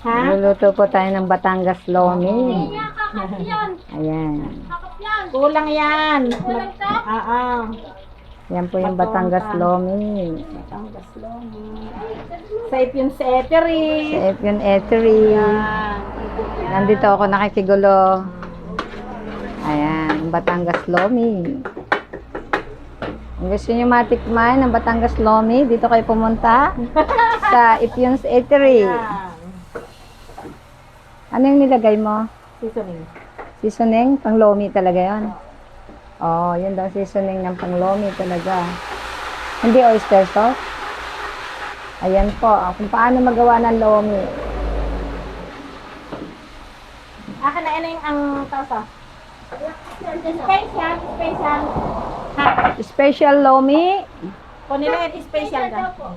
Ha? Luluto po tayo ng Batangas Lomi. Ayan. Kulang yan. Kulang to? Ah. Yan po yung Batangas Lomi. Batangas Lomi. Safe yun sa etery. Sa Epion Eatery. Yan. Nandito ako nakikigulo. Ayan, Batangas Lomi. Kung gusto nyo matikman ng Batangas Lomi, dito kayo pumunta sa Ipion's Eatery. Ano yung nilagay mo? Seasoning. Seasoning? Pang Lomi talaga yon. Oh, yun daw seasoning ng pang Lomi talaga. Hindi oyster sauce? Ayan po, ah, kung paano magawa ng Lomi. Akin na yun ang tausa. Special, special. Special Lomi, Kunilet, special ka.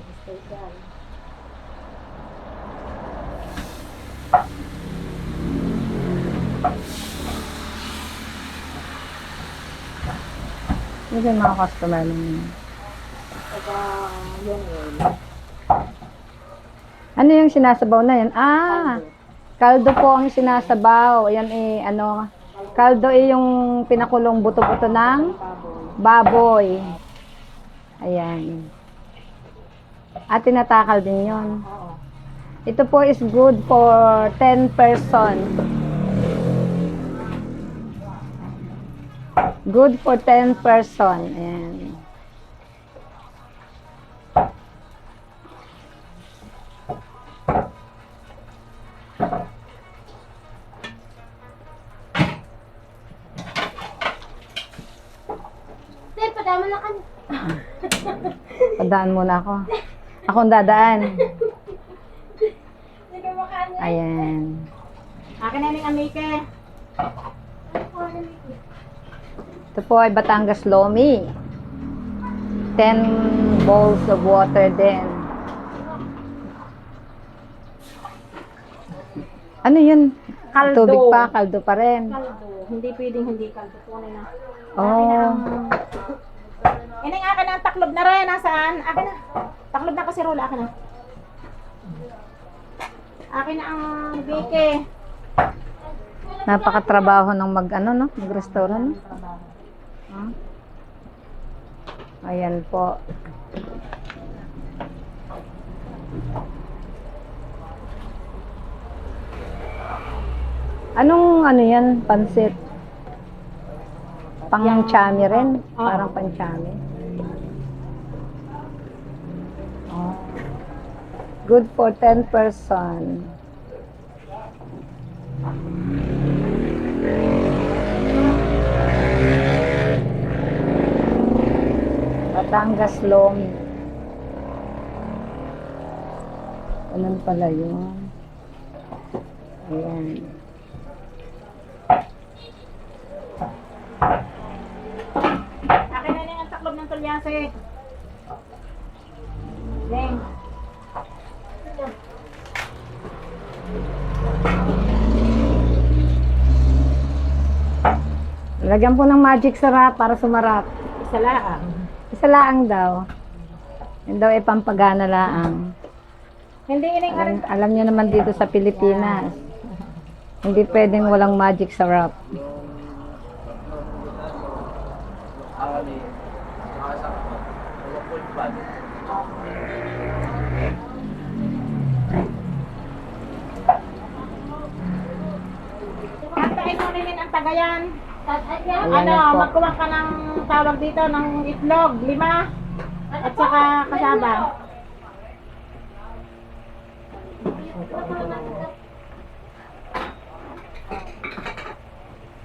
Hindi yung mga customer namin. Saka yung yun. Ano yung sinasabaw na yan? Ah, kaldo po ang sinasabaw. Yan eh, ano, kaldo eh yung pinakulong buto-buto ng baboy. Ayan. At tinatakal din yon. Ito po is good for 10 person. Good for 10 person. Ayan. Padaan muna ako. Ako ang dadaan. Ayan. Akin na yung amike. Ito po ay Batangas Lomi. 10 bowls of water din. Ano yun? Kaldo. Tubig pa, kaldo pa rin. Kaldo. Hindi pwedeng hindi kaldo. Kunin na. Oh, Yan ang akin ang taklob na rin. Nasaan? Akin na. Taklob na kasi rola. Akin na. Akin na ang bike. napakatrabaho ng mag, ano, no? Mag-restaurant. Hmm? Ayan po. Anong ano yan? Pansit? Pang chami rin? Parang pang Good for 10 person. Batangas Lomi. Ganun pala yun. Ayan. Akin na rin ang taklob ng tulyase. Lagyan po ng magic sarap para sumarap. Isa lang. Isa laang daw. Yun daw ay pampagana laang. Hindi ining Alam, alam nyo naman dito sa Pilipinas, hindi pwedeng walang magic sarap. Tagayan. Ayan Ano, po. magkuha ka ng tawag dito ng itlog, lima. At saka kasaba.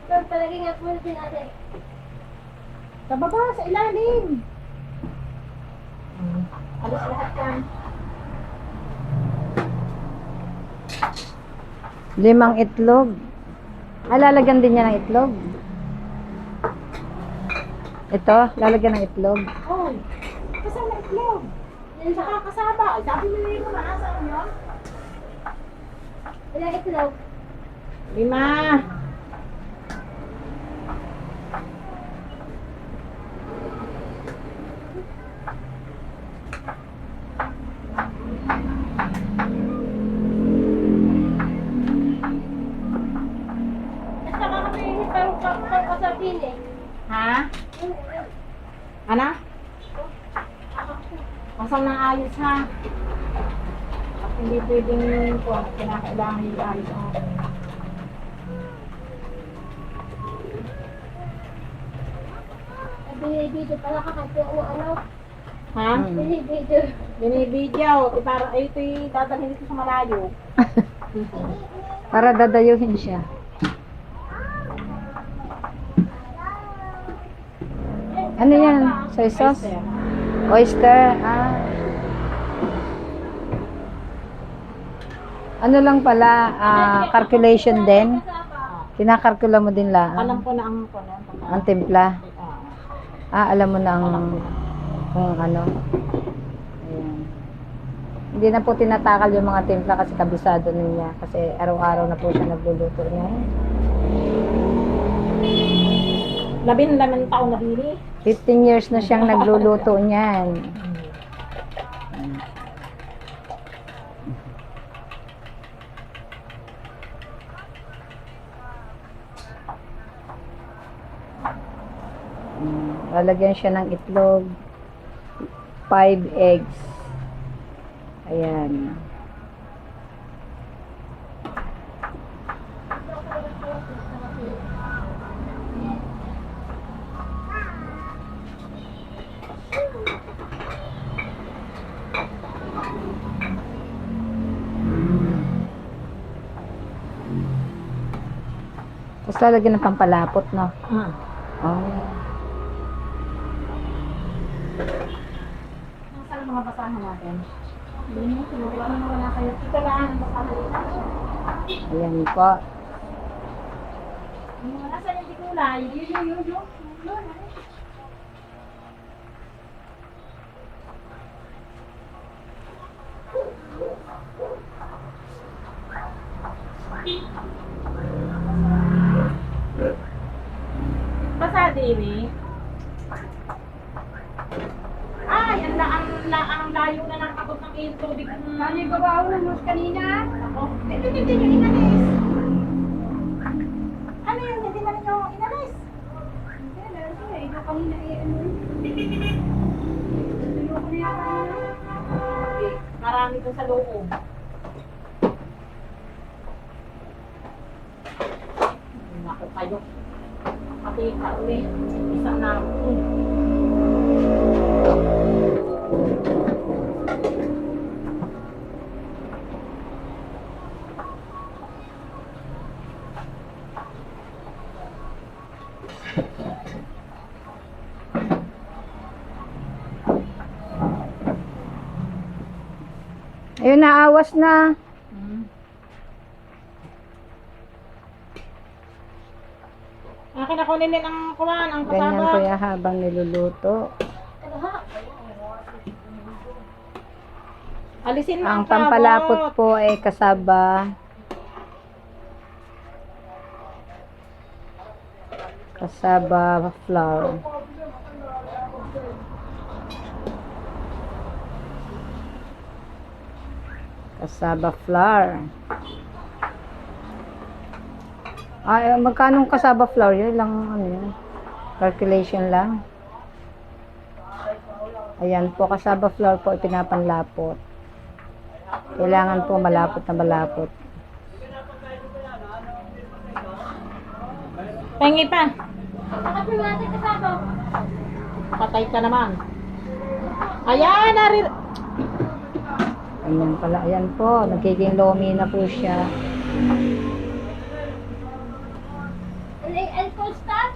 Nga po natin natin. Sa baba, sa ilalim. Alos lahat yan. Limang itlog. Ah, lalagyan din niya ng itlog. Ito, lalagyan ng itlog. Oh, kasama itlog. Yan saka kasaba. Ay, Sabi mo na yung maasa nyo. Ilang itlog? Lima. Masang ng ayos ha. Hindi pwedeng po, kinakailangan yung ayos ang Binibidyo pala kakasya ng ano. Ha? Binibidyo. Binibidyo. Eh, para, ay, ito'y dadalhin dito sa malayo. Para dadayuhin siya. Ano yan? Soy sauce? Oyster. Ah. Ano lang pala, ah, calculation din. Kinakalkula mo din Alam lang ko na ang ko na. ang timpla. Ah. Ah, alam mo na ang kung ano. Ayan. Hindi na po tinatakal yung mga timpla kasi kabisado niya. Kasi araw-araw na po siya nagluluto niya. Labing lamang taon na dili. 15 years na siyang nagluluto niyan. Lalagyan siya ng itlog. 5 eggs. Ayan. Tapos lalagyan ng pampalapot, no? Ah. Oh. Nasaan mga basahan natin? Ayan po. Yung mga nasa hindi kulay, yun yun yun yun. Yun. Eh. Ay, ang la ang la ang layo na ng abot ng iyong tubig. Ano yung babaw ng kanina? Ako. Ito hindi nyo inalis. Ano yun? Hindi na ninyo inalis. Okay, Marami doon sa loob. Naku kayo. Isa na. Ayun, naawas na. Akin ako nilin ang kuwan, ang Ganyan kasama. kuya habang niluluto. Alisin mo Ang ang pampalapot kabot. po ay kasaba kasaba flour. Kasaba flour. Ay, magkano ang kasaba flour? Yun lang, ano yun. Calculation lang. Ayan po, kasaba flour po ipinapanlapot. Kailangan po malapot na malapot. Pengi pa. Patay ka naman. Ayan, nari... Ayan pala, ayan po. Nagiging lomi na po siya. Ano yung alcohol stop?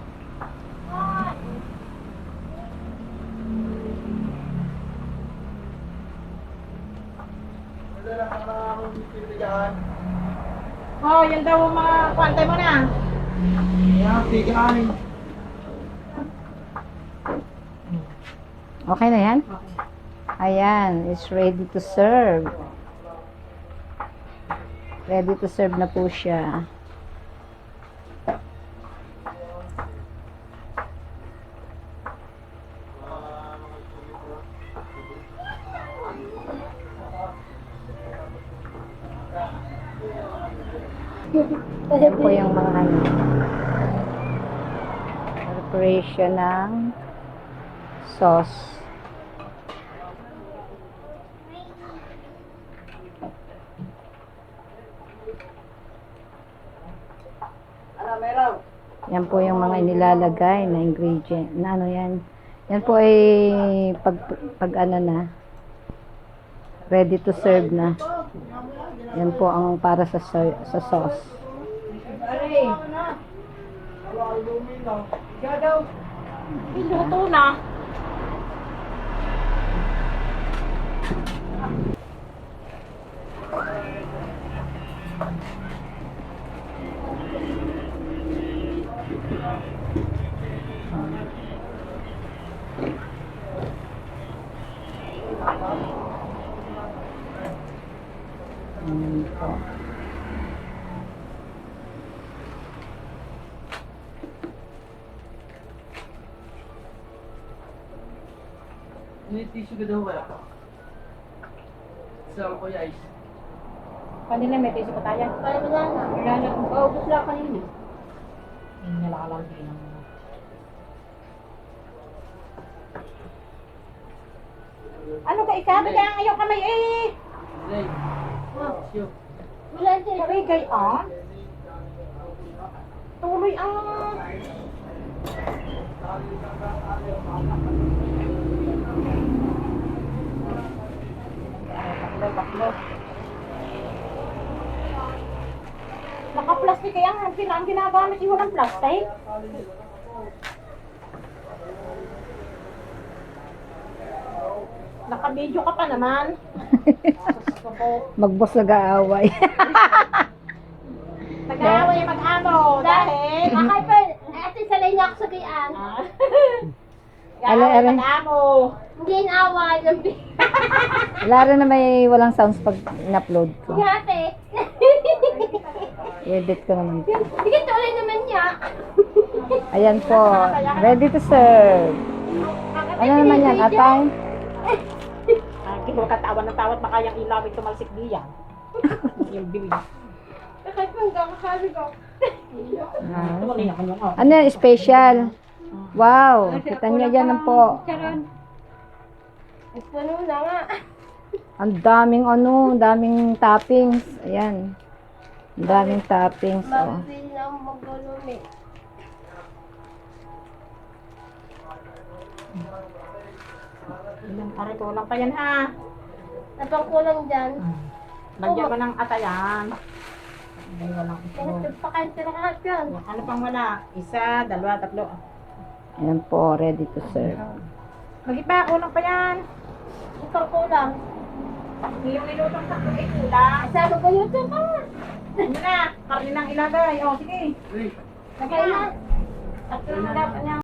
Oh, yan daw mga kwantay mo na. Okay na yan? Ayan, it's ready to serve. Ready to serve na po siya. Yan po yung mga ano. Preparation ng sauce. Yan po yung mga inilalagay na ingredient. Na ano yan? Yan po ay pag, pag ano na, ready to serve na. Yan po ang para sa, sa, sa sauce. Iluto na. Yan po. May tissue ka daw wala? Sa ko ya is. Kanila may tiso pa tayo. Kaya wala na. Wala na. Paubos lang kanina. Hindi nila alam din ang Ano ka ikabi kaya ang iyong kamay eh? Zay. Tissue. Kay on? Tuloy. Baklo, baklo. Naka-plastic kaya ang ang ginagamit yung walang plastic. Naka-video ka pa naman. Magbos nag-aaway. Nag-aaway yung mag-amo dahil... Akay pa, ate salay niya ako sa gayaan. Ala, Nag-aaway ala. yung mag-amo. Hindi inaway ng Laro na may walang sounds pag in-upload ko. ate. I-edit ko naman. Sige, tuloy naman niya. Ayan po. Ready to serve. Ano naman yan? Atay? Kung katawan ng tawat baka yung ilawin tumalsik diyan. yung bibig. Akay pa, kakakali ko. Ah. Tuloy oh. Ano yan? Special. Wow. Kita niyo yan po. Puno na nga. Ang daming ano, ang daming toppings. Ayan. Ang daming toppings. Oh. Mabili na magulumi. Ilang pare ko lang pa yan ha. Napang kulang dyan. Lagyan mo ng atayan. Ay, walang ito. nagpakain sila kahit yun. Ano pang wala? Isa, dalawa, tatlo. Ayan po. Ready to serve. Magipa, kulang pa yan. Napang kulang. Yung nilutong sa ay kulang. Sabi ko yun pa. Ano na? Karne nang ilagay. O, sige. Lagyan na. Tatlo na dapat niya.